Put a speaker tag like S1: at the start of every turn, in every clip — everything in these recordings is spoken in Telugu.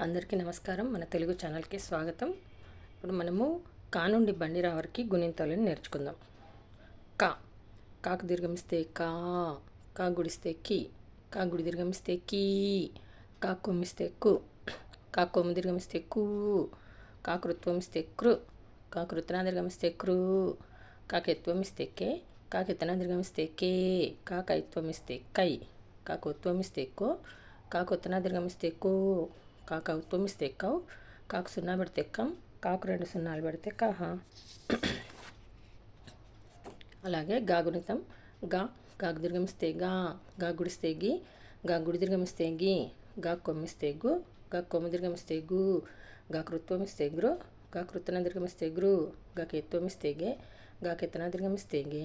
S1: అందరికీ నమస్కారం. మన తెలుగు ఛానల్కి స్వాగతం. ఇప్పుడు మనము కా నుండి బండి రావరికి గుణింతాలని నేర్చుకుందాం. కా. కాకు దీర్ఘమిస్తే కా. కా గుడిస్తే కి. కా గుడి దీర్ఘమిస్తే కీ. కా కొమ్మిస్తే కు. కా కొమ్ము దీర్ఘమిస్తే కు. కా కృత్వం ఇస్తే కృ. కా కృతనా దీర్ఘమిస్తే కృ. కాకెత్వమిస్తే ఇస్తే కే. కాకెత్తనా దీర్ఘమిస్తే కే. కాకైత్వమిస్తే ఇస్తే కై. కా కో. కాకొత్తనా దీర్ఘమిస్తే కో. కాకు తొమ్మిది ఎక్కావు కాకు సున్నా పెడితే ఎక్కాం కాకు రెండు సున్నాలు పెడితే కాహా. అలాగే గాగుణితం గా గాకు దీర్ఘమిస్తే గా గా గుడిస్తే గి గా గుడి దీర్ఘమిస్తే గి గా కొమ్మిస్తే గు గా కొమ్మ దీర్ఘమిస్తే గు గా కృత్వమిస్తే గురు గా కృత్తన దీర్ఘమిస్తే గురు గా కెత్వమిస్తే గే గా కెత్తన దీర్ఘమిస్తే గే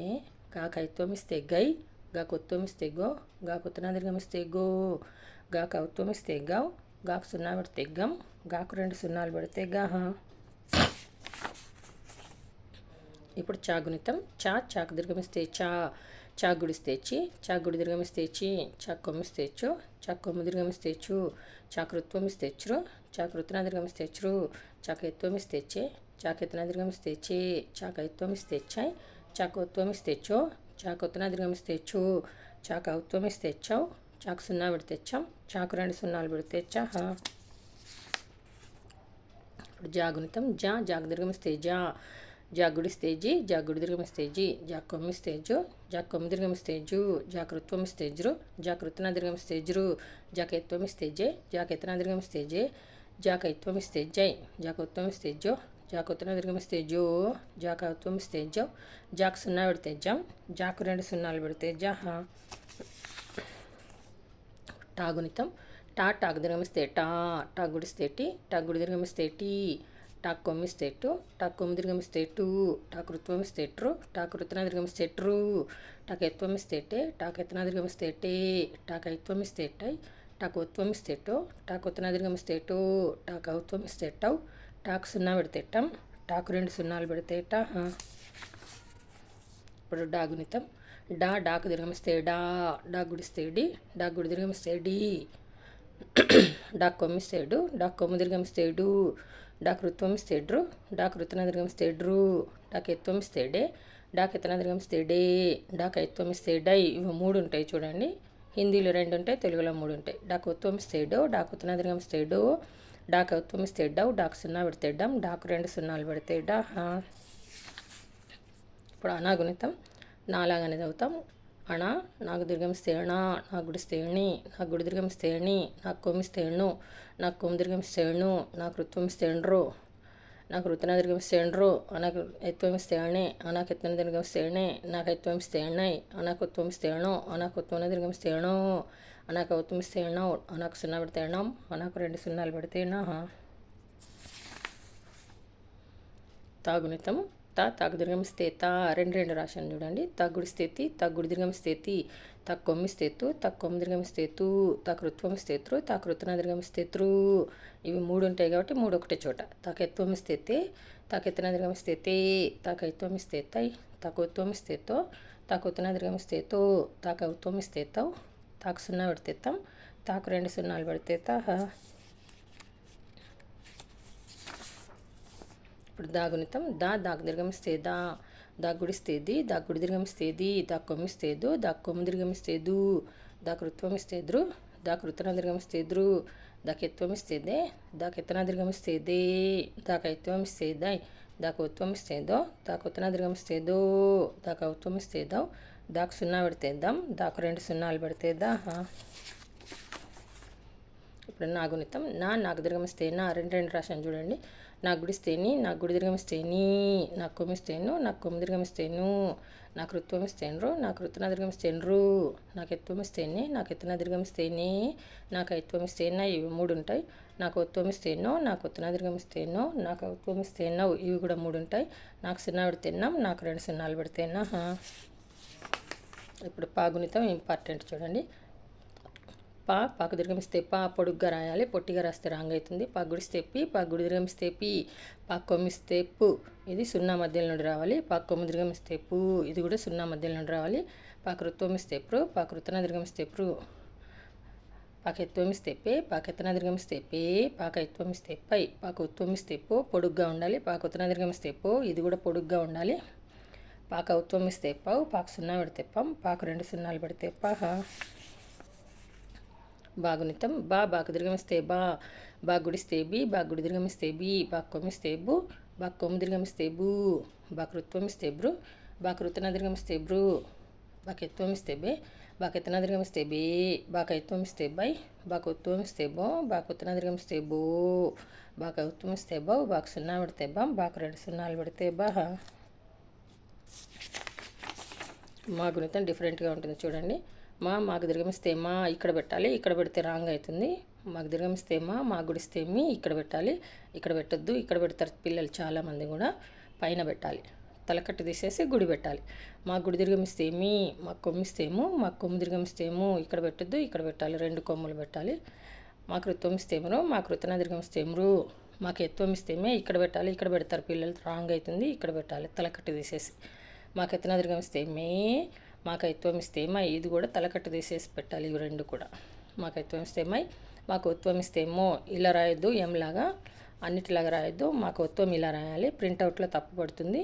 S1: గా కైత్వమిస్తే గై గా కొత్వమిస్తే గో గా కొత్తన దీర్ఘమిస్తే గో గా కౌత్వమిస్తే గౌ గాకు సున్నా పెడితే గమ్ గాకు రెండు సున్నాలు పెడితే గాహ ఇప్పుడు చాగునితం చా చాకు దీర్ఘమిస్తే చా చా గుడిస్తే చి చా గుడి దీర్ఘమిస్తే చి చా కొమ్మిస్తే చు చా కొమ్ము దీర్ఘమిస్తే చు చాకృత్వం ఇస్తే చురు చాకృత్న దీర్ఘమిస్తే చురు చాకైత్వం ఇస్తే చే చాకెత్తన దీర్ఘమిస్తే చే చాకైత్వం ఇస్తే చాయ్ చాకోత్వం ఇస్తే చో చాకొత్తన దీర్ఘమిస్తే చు చాకౌత్వం ఇస్తే చౌ చాకు సున్నా పెడితే తెచ్చాం. చాకు రెండు సున్నాలు పెడితే తెచ్చా. ఇప్పుడు జాగునితం జా జాగు దీర్ఘమిస్తే జా జాగుడిస్తే జి జాగుడి దీర్ఘమిస్తే జి జాకొమ్మిస్తే జు జాకొమ్మి దీర్ఘమిస్తే జు జాకృత్వం ఇస్తే జురు జాకృతన దీర్ఘమిస్తే జురు జాకైత్వం ఇస్తే జే జాకెత్తన జాకైత్వం ఇస్తే జాకృత్వం జాకొత్వం ఇస్తే జో జాకొత్తన జాకత్వం ఇస్తే జో జాకు సున్నా పెడితే జాం జాకు రెండు సున్నాలు పెడితే జాహా టాగునితం. టా టాకు దీర్ఘమిస్తే టా టా గుడిస్తే టీ టా గుడి దీర్ఘమిస్తే టీ టాక్ కొమ్మిస్తే టు టాక్ కొమ్మి దీర్ఘమిస్తే టు టాక్ రుత్వం ట్రు టాక్ రుతన దీర్ఘమిస్తే ట్రు టాక్ ఎత్వం టే టాక్ ఎత్తన దీర్ఘమిస్తే టే టాక్ ఐత్వం టై టాక్ ఉత్వం ఇస్తే టో టాక్ ఉత్తన దీర్ఘమిస్తే టో టాక్ ఔత్వం ఇస్తే టౌ టాక్ సున్నా పెడితే టం టాకు రెండు సున్నాలు పెడితే టా ఇప్పుడు డాగునితం. డా డాకు దీర్ఘమిస్తే డా డా గుడిస్తే డి డా గుడి దీర్ఘమిస్తే డి. డా కొమ్మిస్తే డు డా కొమ్ము దీర్ఘమిస్తే డు డా కృత్వం ఇస్తే డ్రు డా కృతన దీర్ఘమిస్తే డ్రు డాకి డే డాకి ఎత్తన దీర్ఘమిస్తే డే డాకి ఎత్వం డై ఇవి మూడు ఉంటాయి చూడండి. హిందీలో రెండు ఉంటాయి తెలుగులో మూడు ఉంటాయి. డాకు ఉత్వం ఇస్తే డో డాకు ఉత్తన దీర్ఘమిస్తే డౌ డాక్ సున్నా పెడితే డమ్ డాక్ రెండు సున్నాలు పెడితే డా ఇప్పుడు అనాగుణితం. నాలాగానే చదువుతాం. అణ నాకు దుర్గం స్థేణా నా గుడి స్థేణి నా గుడి దుర్గం స్థేణి నా కొమ్మి స్థేణు నా కొమ్మి దుర్గం స్థేణు నా కృత్వం స్థేణ్రు నాకు ఋతున దుర్గం స్థేణ్రు అనకు ఎత్వం స్థేణి అనకు ఎత్తున దుర్గం స్థేణి నాకు ఎత్వం స్థేణై అనాకత్వం స్థేణు అనాకత్వం దుర్గం స్థేణు అనకు ఉత్తమ స్థేణం అనకు సున్నా పెడితేణం అనకు రెండు సున్నాలు పెడితేనా తాగునితం తా తాగు దీర్ఘమిస్తే స్థేత రెండు రెండు రాశాను చూడండి. తగ్గుడు స్థితి తగ్గుడి దీర్ఘమిస్తే స్థితి తక్కొమ్మిస్తే తు తక్కొమ్మి దీర్ఘమిస్తే తు తకృత్వం త్రు తకృత్న దీర్ఘమిస్తే త్రు ఇవి మూడు ఉంటాయి కాబట్టి మూడు ఒకటే చోట. తకెత్వం స్థితి తకెత్తన దీర్ఘమిస్తే స్థితి తకైత్వం తై తకోత్వమిస్తే తో తకొత్తన దీర్ఘమిస్తే తో తాకౌత్వమిస్తే తౌ తాకు సున్నా పెడితే తాకు రెండు సున్నాలు పెడితే ఇప్పుడు దాగునితం దా దాగు దీర్ఘమిస్తే దా గుడిస్తేది దా గుడి దిర్గమిస్తేది దా కొమ్మిస్తేదు దా కొమ్ము దిర్గమిస్తేదు దా కృత్వం ఇస్తేద్రు దా కృతన దిర్గమిస్తేద్రు దా కెత్వం ఇస్తేదే దా కెత్తన దిర్గమిస్తేదే దా కైత్వం ఇస్తేదాయ్ దా కొత్వం ఇస్తేదో దా కొత్తన దిర్గమిస్తేదో దా కౌత్వం ఇస్తేదో దాకు సున్నా పెడితేద్దాం దాకు రెండు సున్నాలు పెడితేదా ఇప్పుడు నాగునితం నా నాకు దీర్ఘమిస్తే రెండు రెండు రాశాను చూడండి. నాకు గుడిస్తేని నా గుడి దీర్ఘమిస్తేని నా కొమ్మిస్తేను నా కొమ్మి దీర్ఘమిస్తేను నాకు ఋత్వం నా నాకు ఋతున దీర్ఘమిస్తేనరు నాకు ఎత్వం ఇస్తేనే నాకు ఎత్తున దీర్ఘమిస్తేనే నాకు ఐత్వం ఇవి మూడు ఉంటాయి. నాకు ఉత్వం ఇస్తేనో నాకు ఉత్తన దీర్ఘమిస్తేనో నాకు ఉత్వం ఇవి కూడా మూడు ఉంటాయి. నాకు సున్నా తిన్నాం నాకు రెండు సున్నాలు పెడితేనా? ఇప్పుడు పాగునితం ఇంపార్టెంట్ చూడండి. పా పాకు దీర్ఘమిస్తే పా పొడుగ్గా రాయాలి. పొట్టిగా రాస్తే రాంగ్ అవుతుంది. పాకు గుడిస్తే పి పాకు గుడి దీర్ఘమిస్తే పి పాకు కొమ్మిస్తే పు. ఇది సున్నా మధ్యలో నుండి రావాలి. పాకు కొమ్మి దీర్ఘమిస్తే పు. ఇది కూడా సున్నా మధ్యలో నుండి రావాలి. పాకు రుత్వం ప్రు పాకు రుతన దీర్ఘమిస్తే ప్రు. పాకెత్వమిస్తే పే పాకెత్తన దిర్గమిస్తే పే పాక ఎత్వమిస్తే పై. పాక ఉత్వమిస్తే పో పొడుగ్గా ఉండాలి. పాకు ఉత్తన దిర్గమిస్తే పో ఇది కూడా పొడుగ్గా ఉండాలి. పాక ఉత్వమిస్తే పావు పాకు సున్నా పెడితే పం పాకు రెండు సున్నాలు పెడితే పాహ. బాగునితం బా బాకు దిర్గమిస్తే బా బా గుడిస్తే బి బా గుడి దిర్గమిస్తే బి బా కొమ్మిస్తే బు బా కొమ్ము దిర్గమిస్తే బూ బాకు రుత్వమిస్తే బ్రు బాకు రుత్తన దిర్గమిస్తే బ్రు బాకు ఎత్వమిస్తే బే బాకు ఎత్తన దిర్గమిస్తే బే బాక ఎత్వమిస్తే బై బాకు ఉత్వమిస్తే బో బాకు దిర్గమిస్తే బో బాక ఉత్వమిస్తే బౌ బాకు సున్నా పెడితే బా బాకు రెండు సున్నాలు పెడితే బా. మా గుణితం డిఫరెంట్గా ఉంటుంది చూడండి. మా మాకు దిర్గమిస్తే మా ఇక్కడ పెట్టాలి ఇక్కడ పెడితే రాంగ్ అవుతుంది. మాకు దిర్గమిస్తే మా మాకు గుడిస్తే మీ ఇక్కడ పెట్టాలి ఇక్కడ పెట్టొద్దు ఇక్కడ పెడతారు పిల్లలు చాలామంది కూడా. పైన పెట్టాలి తలకట్టు తీసేసి గుడి పెట్టాలి. మా గుడి దిర్గమిస్తే మీ మాకు కొమ్మిస్తేమో మాకు కొమ్ము దిర్గమిస్తేమో ఇక్కడ పెట్టొద్దు ఇక్కడ పెట్టాలి రెండు కొమ్ములు పెట్టాలి. మాకు కృత్వమిస్తేమరు మాకు కృతన దిర్గమిస్తేమరు మాకు ఎత్వమిస్తేమే ఇక్కడ పెట్టాలి ఇక్కడ పెడతారు పిల్లలు రాంగ్ అవుతుంది ఇక్కడ పెట్టాలి తలకట్టు తీసేసి. మాకు ఎత్తన దిర్గమిస్తే మాకు ఐత్వం ఇస్తే ఇది కూడా తలకట్టు తీసేసి పెట్టాలి ఇవి రెండు కూడా. మాకు ఐత్వం ఇస్తే మాకు ఉత్వం ఇస్తేమో ఇలా రాయొద్దు ఎంలాగా అన్నిటిలాగా రాయొద్దు మాకు ఉత్వం ఇలా రాయాలి ప్రింట్అవుట్లో తప్పు పడుతుంది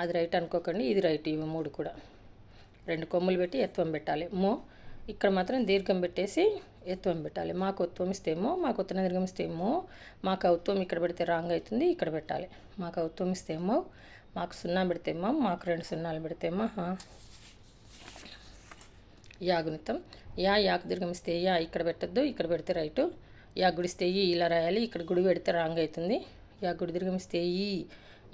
S1: అది రైట్ అనుకోకండి ఇది రైట్ ఇవి మూడు కూడా. రెండు కొమ్ములు పెట్టి ఎత్వం పెట్టాలి. మో ఇక్కడ మాత్రం దీర్ఘం పెట్టేసి ఎత్వం పెట్టాలి. మాకు ఉత్వం ఇస్తేమో మాకు ఉత్తన దీర్ఘం ఇస్తేమో మాకు ఉత్వం ఇక్కడ పెడితే రాంగ్ అవుతుంది ఇక్కడ పెట్టాలి. మాకు ఉత్వం ఇస్తేమో మాకు సున్నా పెడితేమో మాకు రెండు సున్నాలు పెడితేమో యాగునితం యా యాకు దీర్ఘమిస్తే యా ఇక్కడ పెట్టద్దు ఇక్కడ పెడితే రైటు. యా గుడిస్తే ఈ ఇలా రాయాలి ఇక్కడ గుడి పెడితే రాంగ్ అవుతుంది. యా గుడి దీర్ఘమిస్తే ఈ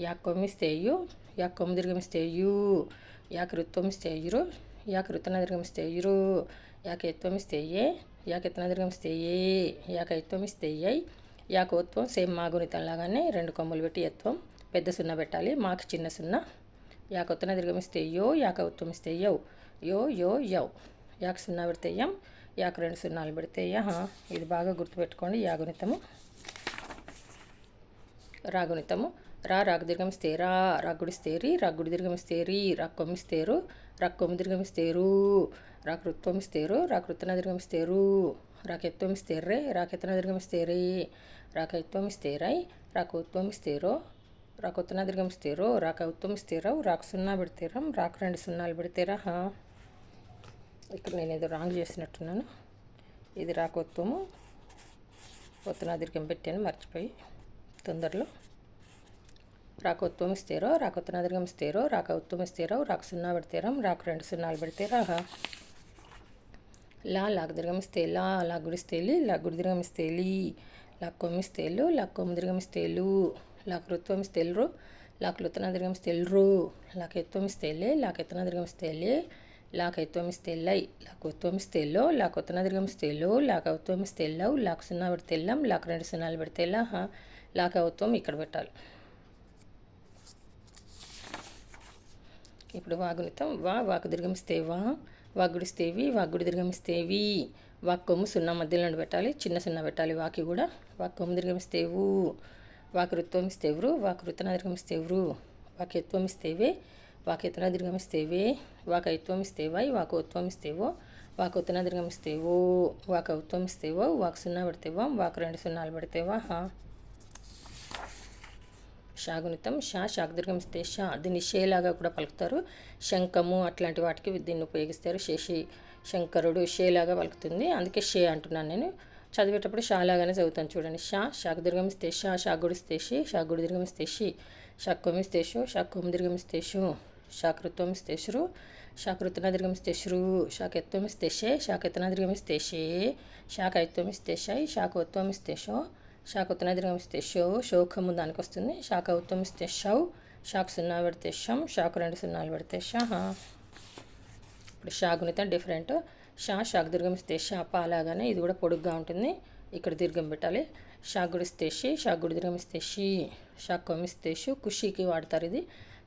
S1: యా కొమ్మిస్తే యు యా కొమ్మి దీర్ఘమిస్తే యు యాకి రుత్వమిస్తే యురు యాకి రుత్తన దీర్ఘమిస్తే యురు యాకి ఎత్వమిస్తే ఏ యాకి ఎత్తన దీర్ఘమిస్తే ఏ యాక ఎత్వమిస్తే ఏ యాక ఉత్వం సేమ్ మా గుణితం లాగానే రెండు కొమ్ములు పెట్టి ఎత్వం. పెద్ద సున్నా పెట్టాలి మాకు చిన్న సున్నా. యాక ఉత్తన దీర్ఘమిస్తే యో యాక ఉత్వమిస్తే యో. యో యో యౌ. యాక్ సున్నా పెడితే యం యాక్ రెండు సున్నాలు పెడితే యహ ఇది బాగా గుర్తుపెట్టుకోండి యాగునితము రాగునితము రా రాగు దీర్ఘమిస్తే రా. రాగుడిస్తే రి రాగుడి దీర్ఘమిస్తే రి. రాకొమ్మిస్తేరు రాకొమ్మి దీర్ఘమిస్తేరు రాకృత్వమిస్తేరు రాకృత్తన దీర్ఘమిస్తేరు రాకెత్వమిస్తేర్రే రాకెత్తన దీర్ఘమిస్తేరే రాకెత్వమిస్తేరై రాకోత్వమిస్తేరో రాకొత్తన దీర్ఘమిస్తేరో రాక ఉత్వమిస్తేరావు రాకు సున్నా పెడితేరం రాకు రెండు సున్నాలు పెడితేరా ఇక్కడ నేను ఏదో రాంగ్ చేసినట్టున్నాను. ఇది రాకొత్వము ఒత్తున అదిరికం పెట్టాను మర్చిపోయి తొందరలో. రాక ఉత్తమ స్థిరో రాక ఉత్తనాదిరికం స్థిరో రాక ఉత్తమ స్థిరో రాక సున్నా పెడతేరం రాక రెండు సున్నాలు పెడితే రాహ లా లాగదిరిగమిస్తే లా లాగుడిస్తేలి లాగుడిదిరిగమిస్తేలి లాక్కొమ్మిస్తేలు లాక్కొమ్మిదిరిగమిస్తేలు లాకృత్వమిస్తేలరు లాక లాకెత్వమిస్తేలే లాకెత్తనాదిరిగమిస్తేలే ఇస్తేలు లాక్ రుత్వం ఇస్తేల్రు లాక్ లుత్తన దీర్ఘం ఇస్తేల్రు లాక్ లాక్ సున్నా పెడితేల్లం లాక్ రెండు సున్నాలు పెడితేలా లాక్ ఉత్వం ఇక్కడ పెట్టాలి. ఇప్పుడు వాగునితం వా వాకు దీర్ఘమిస్తే వా వాగుడిస్తేవి వాగుడి దీర్ఘమిస్తేవి వాక్కొమ్ము సున్నా మధ్యలో పెట్టాలి చిన్న సున్నా పెట్టాలి వాకి కూడా. వాక్కొమ్ము దీర్ఘమిస్తేవు వాకు ఇస్తేవ్రు వాకు రుతన దీర్ఘమిస్తేవ్రు వాకి ఇస్తేవే వాకు ఎత్తన దీర్ఘమిస్తేవే వాక ఎత్వం వాకు ఉత్వం ఇస్తేవో వాకు ఉత్తన దీర్ఘమిస్తేవో వాక ఉత్వం ఇస్తేవో వాకు సున్నా పెడితేవో వాకు రెండు సున్నాలు పెడితేవా షాగునితం షా షాక్ దీర్ఘమిస్తే షా. దీన్ని షేలాగా కూడా పలుకుతారు. శంఖము అట్లాంటి వాటికి దీన్ని ఉపయోగిస్తారు. శేషి శంకరుడు షేలాగా పలుకుతుంది. అందుకే షే అంటున్నాను నేను. చదివేటప్పుడు షా లాగానే చదువుతాను చూడండి. షా షాక్ దీర్ఘమిస్తే షా షాగుడిస్తే షి షాగుడి దీర్ఘమిస్తే షి షాక్కొమిస్తే షు షాక్కొమ్ దీర్ఘమిస్తే శాకృత్వం షాకృత్వమిస్తే శ్రు షాకృతన దీర్ఘమిస్తే శ్రు షాకెత్వమిస్తే షే షాకెత్తన దీర్ఘమిస్తే షే షాకైత్వమిస్తే షై షాకోత్వమిస్తే షో దానికి వస్తుంది శాఖ ఉత్తమిస్తే షౌ శాఖ సున్నా పెడితే షం శాఖ రెండు సున్నాలు పెడితే షహ ఇప్పుడు షాగునిత డిఫరెంట్. షా షాక్ దీర్ఘమిస్తే షా పాలాగానే ఇది కూడా పొడుగ్గా ఉంటుంది. ఇక్కడ దీర్ఘం పెట్టాలి. షాక్ గుడిస్తే షి షాక్ గుడి దీర్ఘమిస్తే షి షాక్ కొమ్మిస్తే కుషికి వాడతారు ఇది.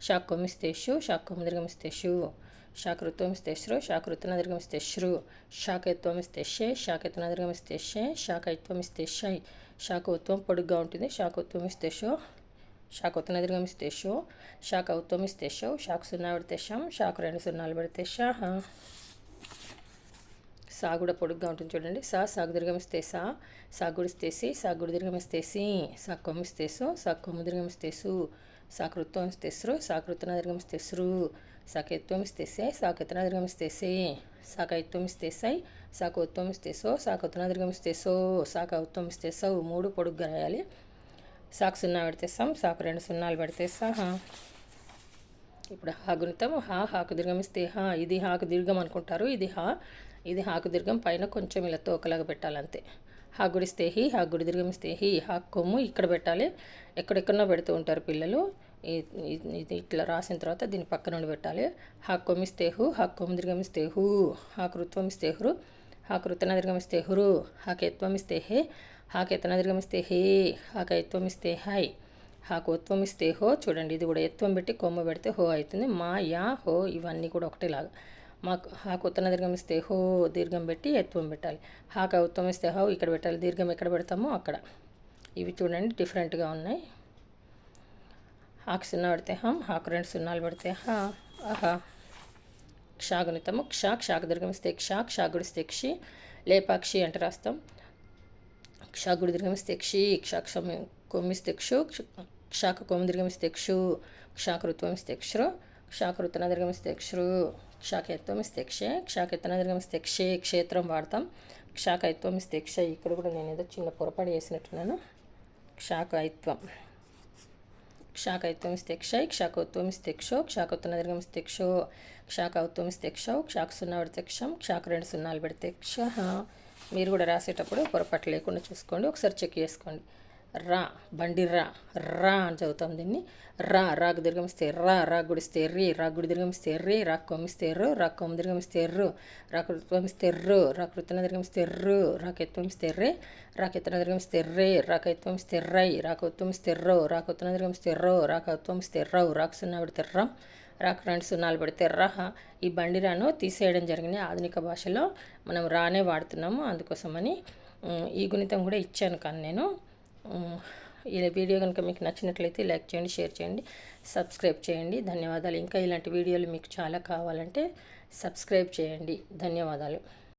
S1: షాక్ కొమ్మిస్తే షు షాక్ కొమ్మి షు శాఖ శ్రు శాఖ శ్రు శాఖ షే శాఖ షే శాఖ షై పొడుగ్గా ఉంటుంది శాఖోత్వం ఇస్తే షో శాఖోత్తన షో శాఖ షో శాఖ సున్నా పెడితే షం శాఖ రెండు సున్నాలు పెడితే షాహ సా కూడా పొడుగ్గా ఉంటుంది చూడండి. సా సాగు దిర్గమిస్తే సా సాగు గుడిస్తే సి సాగు గుడి సాకృత్వం స్థిస్రు సా స్థిస్రు సాకైత్వం స్థిస్సే కొమ్ము స్థిస్సే సు స్థిస్సై కృత్వం స్థిస్సో సృ స్థిస్సో కృతన స్థిస్సౌ సో మూడు పొడుగ్గా రాయాలి సాకు సున్నా పెడితేస్తాం సాకు రెండు సున్నాలు పెడితేస్తా ఇప్పుడు హా గుణితం హా హాకు దీర్ఘం ఇస్తే హా ఇది హాకు దీర్ఘం అనుకుంటారు ఇది హా ఇది హాకు దీర్ఘం పైన కొంచెం ఇలా తోకలాగా పెట్టాలంతే హా గుడి స్నేహి హా గుడి దీర్ఘం స్నేహి హా కొమ్ము ఇక్కడ పెట్టాలి. ఎక్కడెక్కడనో పెడుతూ ఉంటారు పిల్లలు. ఇది ఇట్లా రాసిన తర్వాత దీని పక్క నుండి పెట్టాలి. హా కొమ్మి స్నేహు హా కొమ్ము దీర్ఘం స్నేహు హు హా కృత్వం స్నేహురు హా కృతన దీర్ఘం స్నేహురు హా కేత్వం స్నేహే హా కేతన దీర్ఘం స్నేహే హా కైత్వం ఇస్తే హై హాకు ఉత్వం ఇస్తే హో చూడండి ఇది కూడా ఎత్వం పెట్టి కొమ్ము పెడితే హో అవుతుంది. మా యా హో ఇవన్నీ కూడా ఒకటేలాగా. మాకు హాకు ఉత్తన దీర్ఘం ఇస్తే హో దీర్ఘం పెట్టి ఎత్వం పెట్టాలి. హాకు ఉత్వం ఇస్తే హో ఇక్కడ పెట్టాలి. దీర్ఘం ఎక్కడ పెడతామో అక్కడ. ఇవి చూడండి డిఫరెంట్గా ఉన్నాయి. హాకు సున్నా పెడితే హం హాకు రెండు సున్నాలు పెడితే హా ఆహా. క్షాగునితము క్షా క్షాకు దీర్ఘం ఇస్తే క్షా క్షాగుడిస్తే క్షి లేపాక్షి అంటే రాస్తాం. క్షాగుడి దీర్ఘం ఇస్తే క్షి క్షాక్షమి కొమ్మిస్తే క్షు క్షాక కొమ్ము దీర్ఘమిస్తే క్షు క్షాకృత్వమిస్తే క్షృ క్షాకృతన దీర్ఘమిస్తే క్షృ క్షాకయత్వమిస్తే క్షే క్షాకెత్తన క్షే క్షేత్రం వాడతాం. క్షాకైత్వమిస్తే క్ష ఇక్కడ కూడా నేను ఏదో చిన్న పొరపాటు చేసినట్టున్నాను. క్షాకైత్వం క్షాకైత్వమిస్తే క్షై క్షాకోత్వమిస్తే క్షో క్షాకొత్తన దీర్ఘమిస్తే క్షో క్షాకౌత్వమిస్తే క్షౌ క్షాక సున్నా పెడితే క్షం క్షాక రెండు సున్నాలు పెడితే క్ష మీరు కూడా రాసేటప్పుడు పొరపాటు లేకుండా చూసుకోండి. ఒకసారి చెక్ చేసుకోండి. రా బండి రా రా అని చదువుతాం దీన్ని. రా రాకు దీర్ఘమిస్తే రా రా గుడిస్తే రీ రా గుడి దీర్ఘమిస్తే రీ రా కొమ్మిస్తే రు రా కొమ్మ దీర్ఘమిస్తే రు రా కృత్వమిస్తే రు రా కృతన దీర్ఘమిస్తే రు రా కెత్వమిస్తే రే రా కెత్తన దీర్ఘమిస్తే రే రా కైత్వమిస్తే రై రా కొత్వమిస్తే ఎర్రో రా కొత్తన దీర్ఘమిస్తే రో రా కత్వమిస్తే రాకు సున్నా పెడితే రం రాకు రెండు సున్నాలు పెడితే రహ. ఈ బండి రాను తీసేయడం జరిగింది ఆధునిక భాషలో. మనం రానే వాడుతున్నాము అందుకోసమని ఈ గుణితం కూడా ఇచ్చాను కానీ నేను. ఈ వీడియో కనుక మీకు నచ్చినట్లయితే లైక్ చేయండి షేర్ చేయండి సబ్స్క్రైబ్ చేయండి. ధన్యవాదాలు. ఇంకా ఇలాంటి వీడియోలు మీకు చాలా కావాలంటే సబ్స్క్రైబ్ చేయండి. ధన్యవాదాలు.